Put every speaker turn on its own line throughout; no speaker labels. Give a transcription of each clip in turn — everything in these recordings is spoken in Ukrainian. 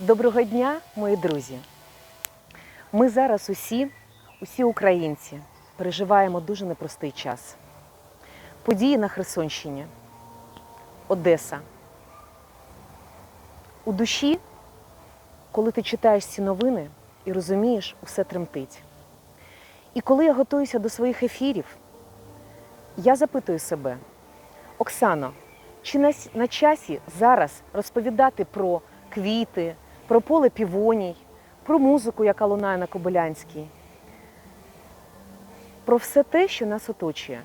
Доброго дня, мої друзі. Ми зараз усі, усі українці, переживаємо дуже непростий час. Події на Херсонщині, Одеса. У душі, коли ти читаєш ці новини і розумієш, усе тремтить. І коли я готуюся до своїх ефірів, я запитую себе, Оксано, чи на, часі зараз розповідати про квіти, про поле півоній, про музику, яка лунає на Кобилянській, про все те, що нас оточує.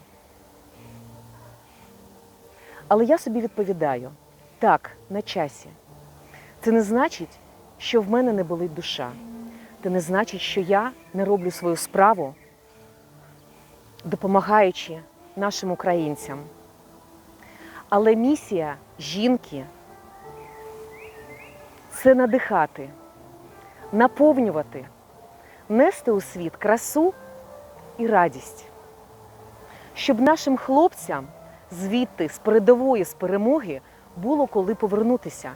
Але я собі відповідаю: так, на часі. Це не значить, що в мене не болить душа. Це не значить, що я не роблю свою справу, допомагаючи нашим українцям. Але місія жінки це надихати, наповнювати, нести у світ красу і радість, щоб нашим хлопцям звідти, з передової, з перемоги, було коли повернутися,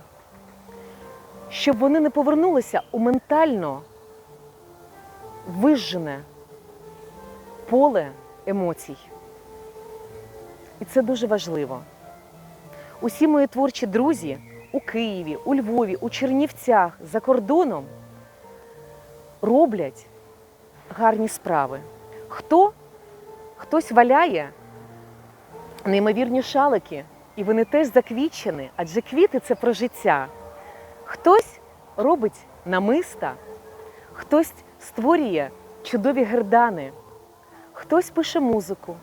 щоб вони не повернулися у ментально вижжене поле емоцій. І це дуже важливо. Усі мої творчі друзі у Києві, у Львові, у Чернівцях, за кордоном роблять гарні справи. Хто? Хтось валяє неймовірні шалики, і вони теж заквітчені, адже квіти це про життя. Хтось робить намиста, хтось створює чудові гердани, хтось пише музику,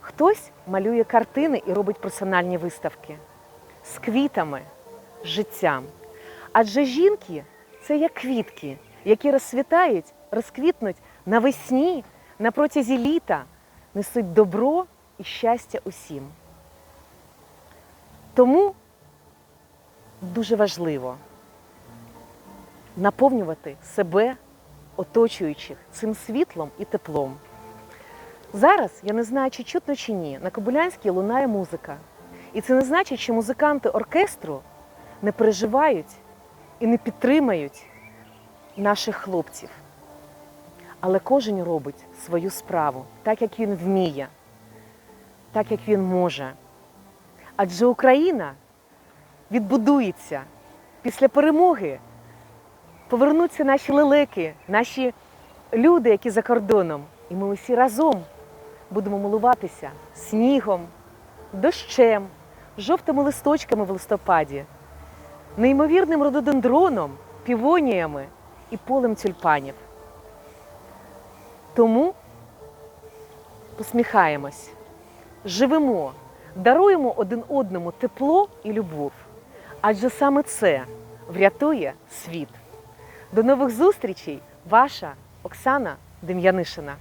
хтось малює картини і робить персональні виставки з квітами, життям. Адже жінки це як квітки, які розцвітають, розквітнуть навесні, на протязі літа, несуть добро і щастя усім. Тому дуже важливо наповнювати себе, оточуючих цим світлом і теплом. Зараз я не знаю, чи чутно чи ні, на Кобилянській лунає музика. І це не значить, що музиканти оркестру не переживають і не підтримають наших хлопців. Але кожен робить свою справу так, як він вміє, так, як він може. Адже Україна відбудується після перемоги. Повернуться наші лелеки, наші люди, які за кордоном. І ми усі разом будемо милуватися снігом, дощем, жовтими листочками в листопаді, неймовірним рододендроном, півоніями і полем тюльпанів. Тому посміхаємось, живемо, даруємо один одному тепло і любов. Адже саме це врятує світ. До нових зустрічей, ваша Оксана Дем'янишина.